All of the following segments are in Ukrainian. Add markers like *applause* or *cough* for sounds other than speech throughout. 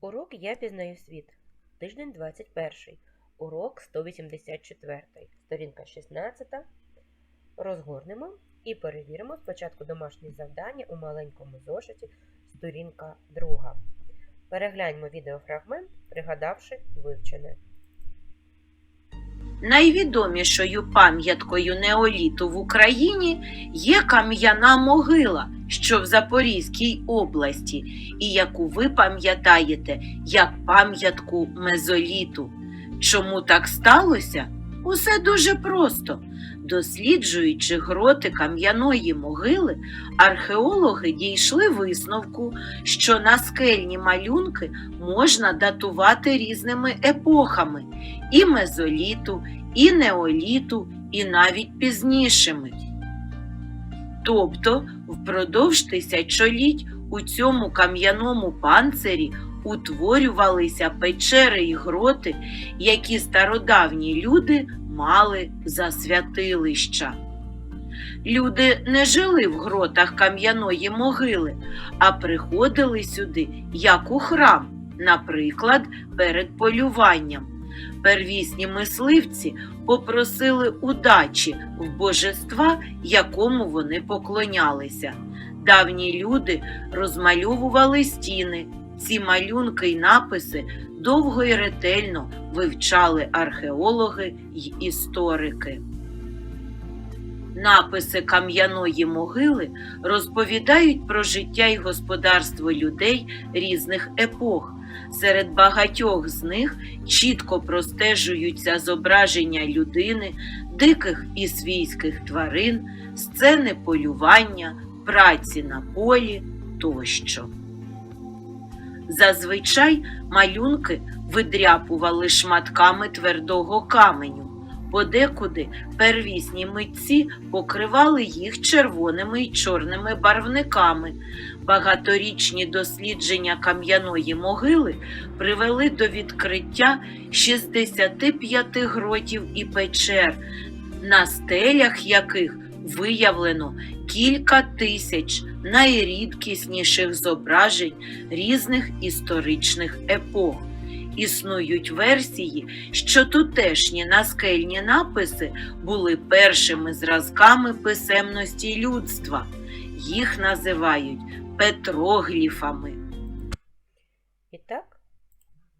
Урок Я пізнаю світ. Тиждень 21. Урок 184. Сторінка 16. Розгорнемо і перевіримо спочатку домашнє завдання у маленькому зошиті, сторінка 2. Перегляньмо відеофрагмент, пригадавши вивчене. Найвідомішою пам'яткою неоліту в Україні є кам'яна могила, що в Запорізькій області, і яку ви пам'ятаєте як пам'ятку мезоліту. Чому так сталося? Усе дуже просто. Досліджуючи гроти кам'яної могили, археологи дійшли висновку, що наскельні малюнки можна датувати різними епохами і мезоліту, і неоліту, і навіть пізнішими. Тобто впродовж тисячоліть у цьому кам'яному панцирі утворювалися печери й гроти, які стародавні люди мали за святилища. Люди не жили в гротах кам'яної могили, а приходили сюди як у храм, наприклад, перед полюванням. Первісні мисливці попросили удачі в божества, якому вони поклонялися. Давні люди розмальовували стіни. Ці малюнки й написи довго й ретельно вивчали археологи й історики. Написи кам'яної могили розповідають про життя й господарство людей різних епох. Серед багатьох з них чітко простежуються зображення людини, диких і свійських тварин, сцени полювання, праці на полі тощо. Зазвичай малюнки видряпували шматками твердого каменю. Подекуди первісні митці покривали їх червоними й чорними барвниками. Багаторічні дослідження кам'яної могили привели до відкриття 65 гротів і печер, на стелях яких виявлено кілька тисяч найрідкісніших зображень різних історичних епох. Існують версії, що тутешні наскельні написи були першими зразками писемності людства. Їх називають петрогліфами. І так,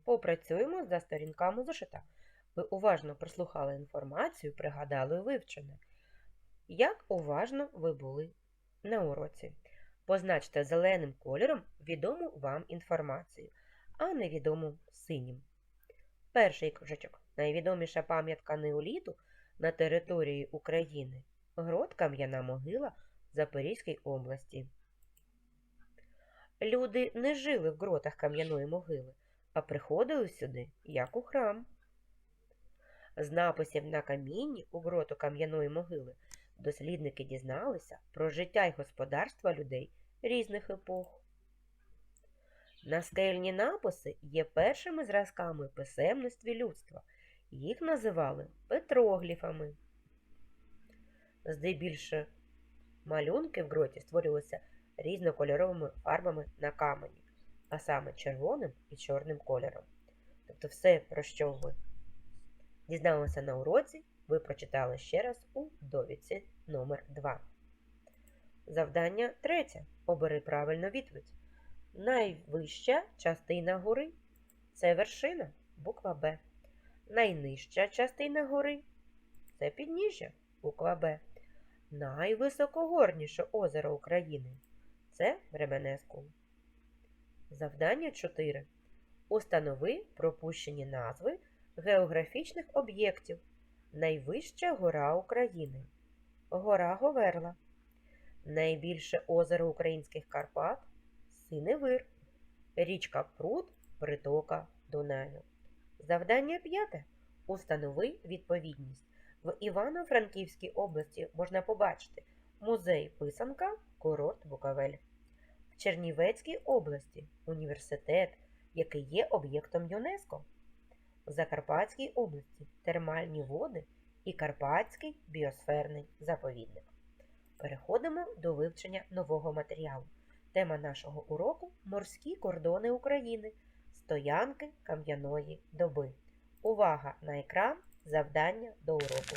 попрацюємо за сторінками зошита. Ви уважно прослухали інформацію, пригадали вивчене. Як уважно ви були на уроці? Позначте зеленим кольором відому вам інформацію, а невідому синім. Перший кружечок. Найвідоміша пам'ятка неоліту на території України. Грот Кам'яна могила в Запорізькій області. Люди не жили в гротах кам'яної могили, а приходили сюди, як у храм. З написів на камінні у гроту кам'яної могили дослідники дізналися про життя й господарства людей різних епох. Наскельні написи є першими зразками писемності людства. Їх називали петрогліфами. Здебільше малюнки в гроті створювалися різнокольоровими фарбами на камені, а саме червоним і чорним кольором. Тобто все, про що ви дізналися на уроці, ви прочитали ще раз у довідці номер 2 Завдання третє. Обери правильну відповідь. Найвища частина гори це вершина, буква Б. Найнижча частина гори це підніжжя, буква Б. Найвисокогорніше озеро України це Ременеску. Завдання 4. Установи пропущені назви географічних об'єктів. Найвища гора України. Гора Говерла. Найбільше озеро українських Карпат Синевир. Річка Прут, притока Дунаю. Завдання п'яте. Установи відповідність. В Івано-Франківській області можна побачити музей Писанка, курорт Буковель. В Чернівецькій області університет, який є об'єктом ЮНЕСКО. В Закарпатській області термальні води і Карпатський біосферний заповідник. Переходимо до вивчення нового матеріалу. Тема нашого уроку морські кордони України. стоянки кам'яної доби. Увага на екран, завдання до уроку.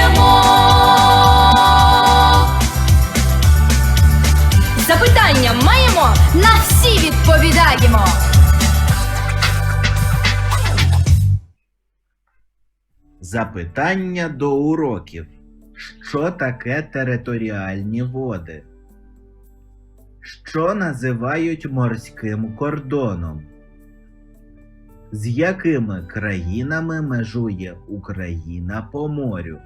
Запитання маємо, на всі відповідаємо. Запитання до уроків. Що таке територіальні води? Що називають морським кордоном? З якими країнами межує Україна по морю?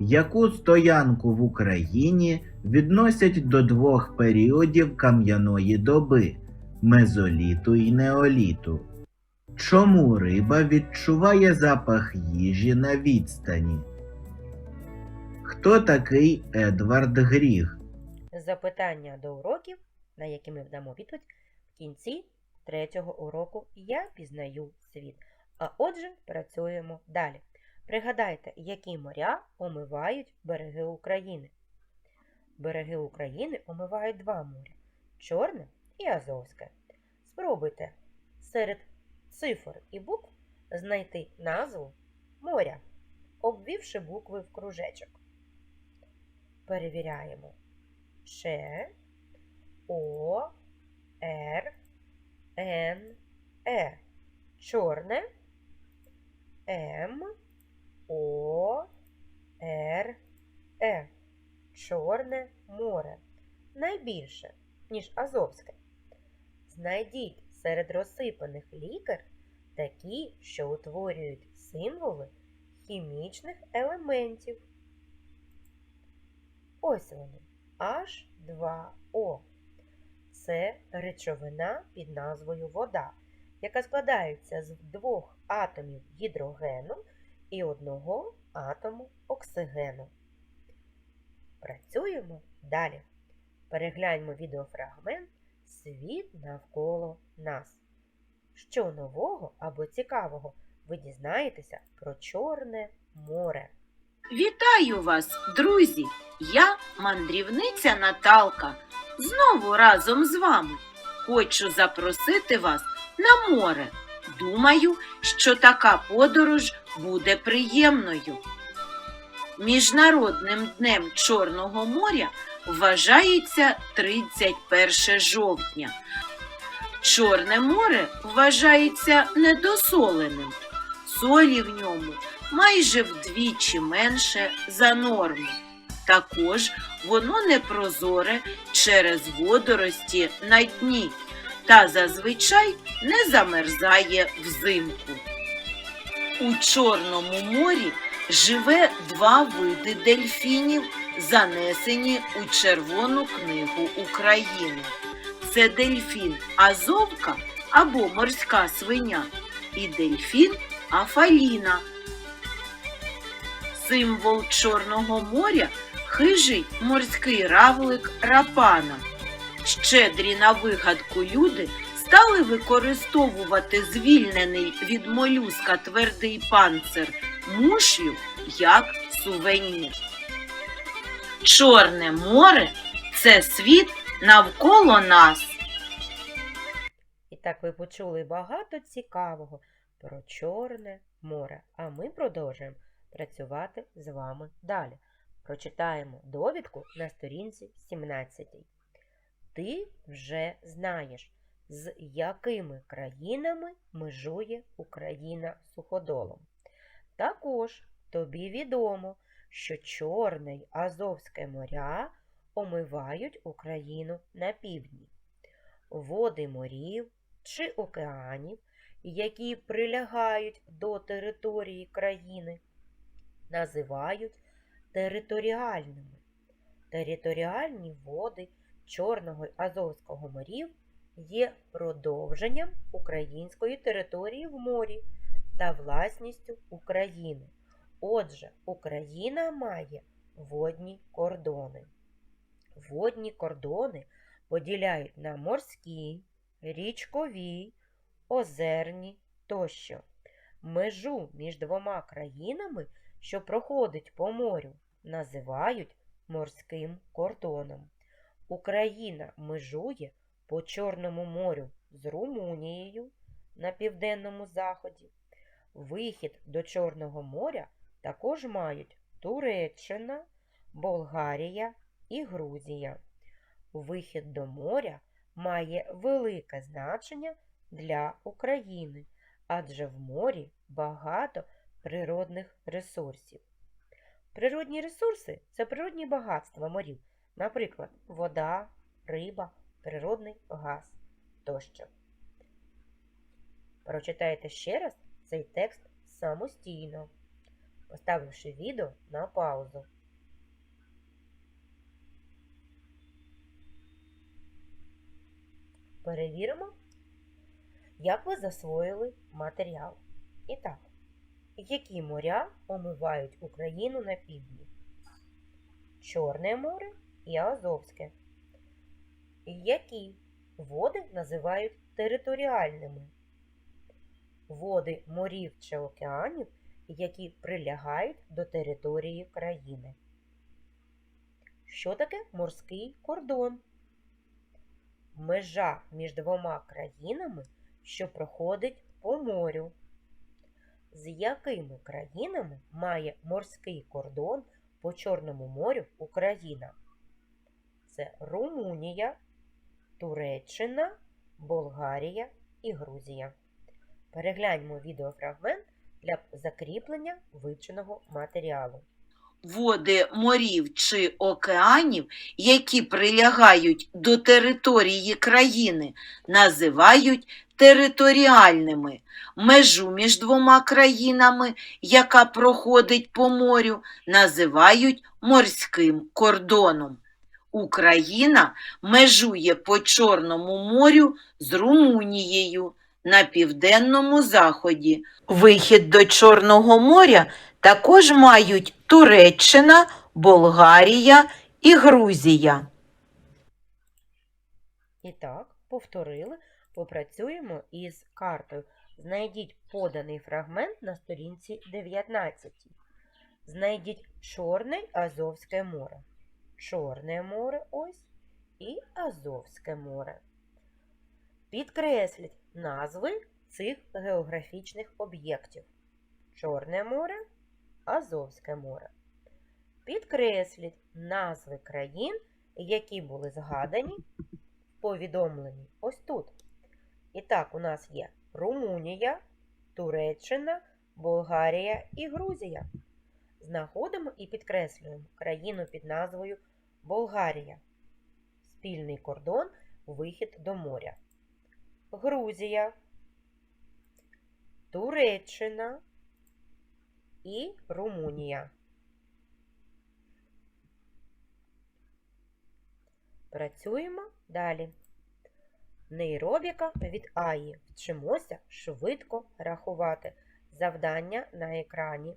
Яку стоянку в Україні відносять до двох періодів кам'яної доби мезоліту і неоліту? Чому риба відчуває запах їжі на відстані? Хто такий Едвард Гріг? Запитання до уроків, на які ми вдамо відповідь в кінці третього уроку Я пізнаю світ. А отже, працюємо далі. Пригадайте, які моря омивають береги України. Береги України омивають два моря Чорне і Азовське. Спробуйте серед цифр і букв знайти назву моря, обвівши букви в кружечок. Перевіряємо. Ч, О, Р, Н, Е. Чорне. М, О, Р, Е. Чорне море. Найбільше, ніж Азовське. Знайдіть серед розсипаних літер такі, що утворюють символи хімічних елементів. Ось вони. H2O. Це речовина під назвою вода, яка складається з двох атомів гідрогену і одного атому оксигену. Працюємо далі. Перегляньмо відеофрагмент Світ навколо нас. Що нового або цікавого ви дізнаєтеся про Чорне море? Вітаю вас, друзі! Я мандрівниця Наталка. Знову разом з вами. Хочу запросити вас на море. Думаю, що така подорож буде приємною. Міжнародним днем Чорного моря вважається 31 жовтня. Чорне море вважається недосоленим. Солі в ньому майже вдвічі менше за норму. Також воно непрозоре через водорості на дні та зазвичай не замерзає взимку. У Чорному морі живе два види дельфінів, занесені у Червону книгу України. Це дельфін Азовка або морська свиня і дельфін Афаліна. Символ Чорного моря хижий морський равлик рапана. Щедрі на вигадку люди стали використовувати звільнений від молюска твердий панцир мушлю як сувенір. Чорне море це світ навколо нас. І так ви почули багато цікавого про Чорне море. А ми продовжуємо працювати з вами далі. Прочитаємо довідку на сторінці 17. Ти вже знаєш, з якими країнами межує Україна суходолом. Також тобі відомо, що Чорне й Азовське моря омивають Україну на півдні. Води морів чи океанів, які прилягають до території країни, називають територіальними. Територіальні води Чорного й Азовського морів є продовженням української території в морі та власністю України. Отже, Україна має водні кордони. Водні кордони поділяють на морські, річкові, озерні тощо. Межу між двома країнами, що проходить по морю, називають морським кордоном. Україна межує по Чорному морю з Румунією на південному заході. Вихід до Чорного моря також мають Туреччина, Болгарія і Грузія. Вихід до моря має велике значення для України, адже в морі багато природних ресурсів. Природні ресурси це природні багатства морів, наприклад, вода, риба, природний газ тощо. Прочитайте ще раз цей текст самостійно, поставивши відео на паузу. Перевіримо, як ви засвоїли матеріал. І так, які моря омивають Україну на півдні? Чорне море і Азовське. Які води називають територіальними? Води морів чи океанів, які прилягають до території країни. Що таке морський кордон? Межа між двома країнами, що проходить по морю. З якими країнами має морський кордон по Чорному морю Україна? Це Румунія, Туреччина, Болгарія і Грузія. Перегляньмо відеофрагмент для закріплення вивченого матеріалу. Води морів чи океанів, які прилягають до території країни, називають територіальними. Межу між двома країнами, яка проходить по морю, називають морським кордоном. Україна межує по Чорному морю з Румунією на південному заході. Вихід до Чорного моря також мають Туреччина, Болгарія і Грузія. І так, повторили, попрацюємо із картою. Знайдіть поданий фрагмент на сторінці 19. Знайдіть Чорне Азовське море. Чорне море ось і Азовське море. Підкресліть назви цих географічних об'єктів. Чорне море, Азовське море. Підкресліть назви країн, які були згадані в повідомленні ось тут. І так, у нас є Румунія, Туреччина, Болгарія і Грузія. Знаходимо і підкреслюємо країну під назвою Болгарія. Спільний кордон, вихід до моря. Грузія, Туреччина і Румунія. Працюємо далі. Нейробіка від АІ. Вчимося швидко рахувати. Завдання на екрані.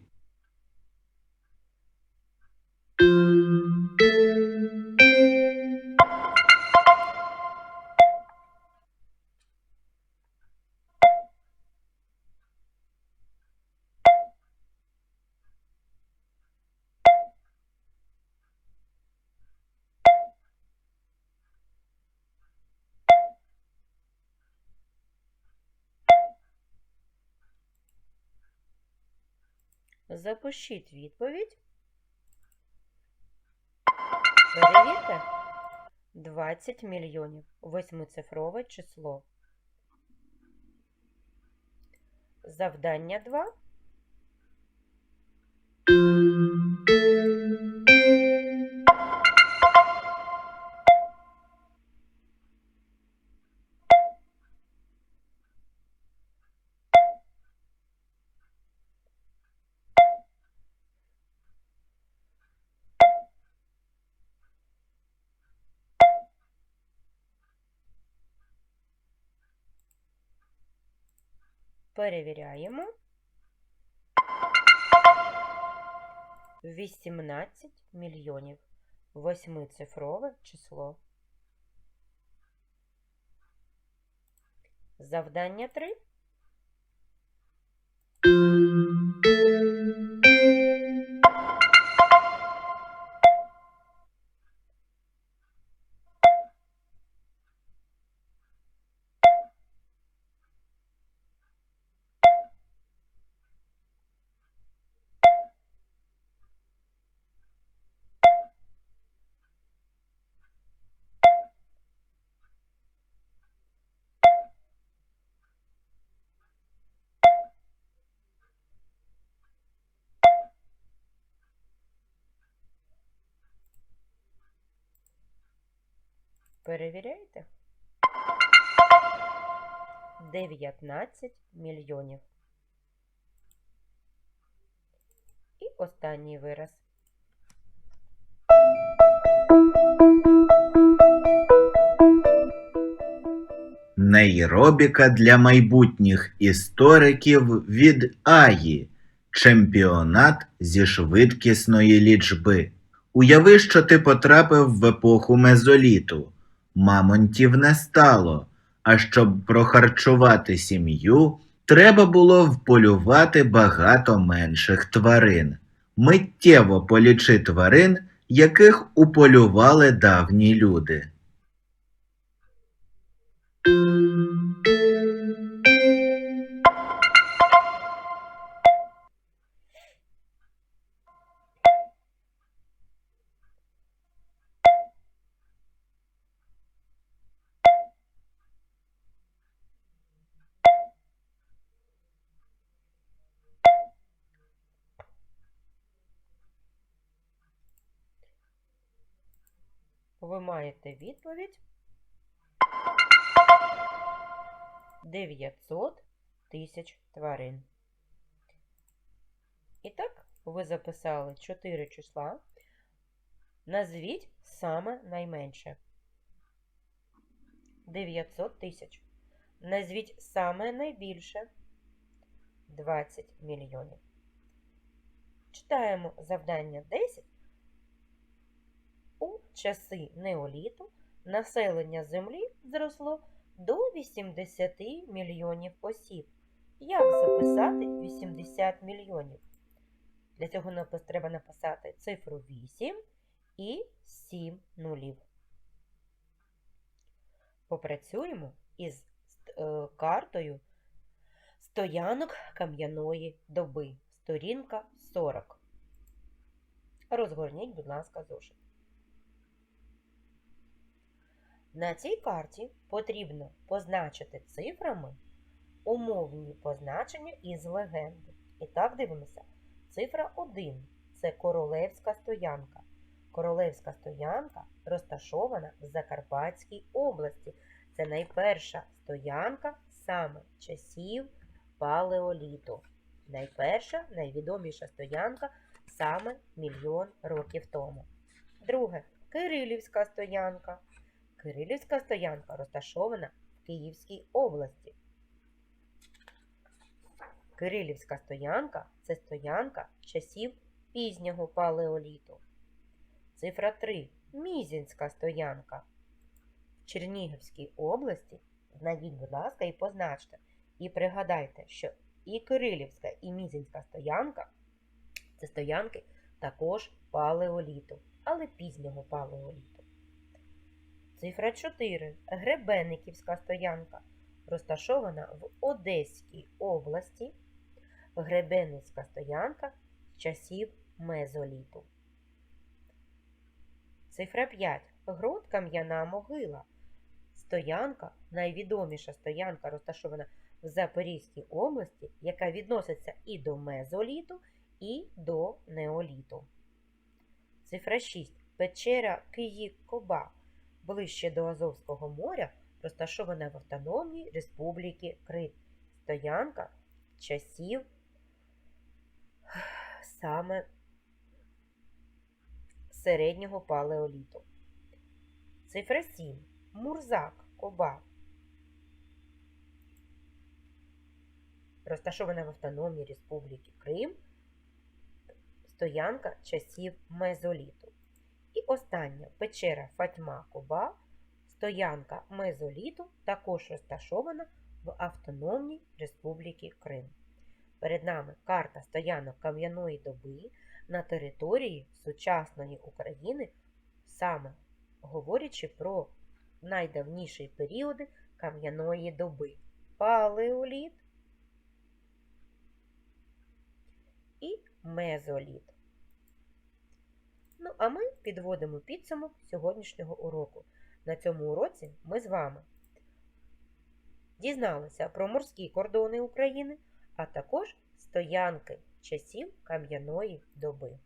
Запишіть відповідь. Перевірте. 20 мільйонів. Восьмицифрове число. Завдання 2. Перевіряємо. 18 мільйонів. Восьмицифрове число. Завдання 3. Перевіряйте. 19 мільйонів. І останній вираз. Нейробіка для майбутніх істориків від Аї. Чемпіонат зі швидкісної лічби. Уяви, що ти потрапив в епоху мезоліту. Мамонтів не стало. А щоб прохарчувати сім'ю, треба було вполювати багато менших тварин. Миттєво полічи тварин, яких уполювали давні люди. Ви маєте відповідь 900 тисяч тварин. І так, ви записали 4 числа. Назвіть саме найменше. 900 тисяч. Назвіть саме найбільше 20 мільйонів. Читаємо завдання 10. У часи неоліту населення Землі зросло до 80 мільйонів осіб. Як записати 80 мільйонів? Для цього напис- треба написати цифру 8 і 7 нулів. Попрацюємо із е, картою стоянок кам'яної доби. Сторінка 40. Розгорніть, будь ласка, зошит. На цій карті потрібно позначити цифрами умовні позначення із легенди. І так дивимося. Цифра 1 це королевська стоянка. Королевська стоянка розташована в Закарпатській області. Це найперша стоянка саме часів палеоліту. Найперша, найвідоміша стоянка саме мільйон років тому. Друге Кирилівська стоянка. Кирилівська стоянка розташована в Київській області. Кирилівська стоянка це стоянка часів пізнього палеоліту. Цифра 3. Мізінська стоянка. В Чернігівській області знайдіть, будь ласка, і позначте. І пригадайте, що і Кирилівська, і Мізінська стоянка це стоянки також палеоліту, але пізнього палеоліту. Цифра 4. Гребенниківська стоянка розташована в Одеській області. Гребенницька стоянка з часів мезоліту. Цифра 5. Грот Кам'яна могила. Стоянка, найвідоміша стоянка, розташована в Запорізькій області, яка відноситься і до мезоліту, і до неоліту. Цифра 6. Печера Київ-Коба, ближче до Азовського моря, розташована в Автономній Республіці Крит. Стоянка часів *sighs* саме середнього палеоліту. Цифра 7. Мурзак, Коба. Розташована в Автономній Республіці Крим. Стоянка часів мезоліту. І остання печера Фатьма Коба, стоянка мезоліту, також розташована в Автономній Республіці Крим. Перед нами карта стоянок кам'яної доби на території сучасної України, саме говорячи про найдавніші періоди кам'яної доби. Палеоліт і мезоліт. Ну, а ми підводимо підсумок сьогоднішнього уроку. На цьому уроці ми з вами дізналися про морські кордони України, а також стоянки часів кам'яної доби.